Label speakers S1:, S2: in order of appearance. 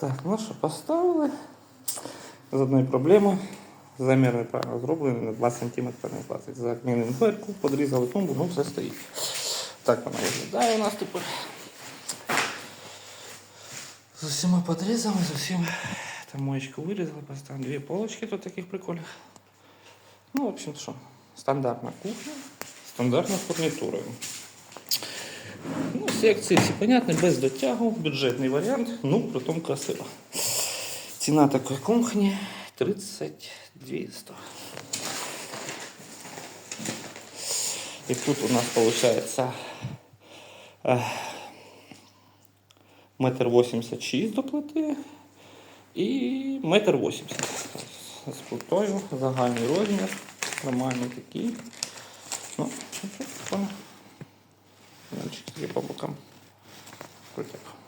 S1: Так, ну що, поставили. З одної проблеми. Замір неправильно зроблений на 2 см не 20 Замінили дверку, подрізали тумбу, ну все стоїть. Так вона виглядає у нас тепер. З усіма подрізами, з усім там моєчку вирізали, поставили дві полочки тут таких прикольних. Ну, в общем, що, стандартна кухня, стандартна фурнітура. Секції всі понятні, без дотягу, бюджетний варіант, ну, притом красиво. Ціна такої кухні 32 І тут у нас виходить метр 86 до плити і метр 80 з плитою, загальний розмір, нормальний такий. Ну, Є по бокам. Крутяк.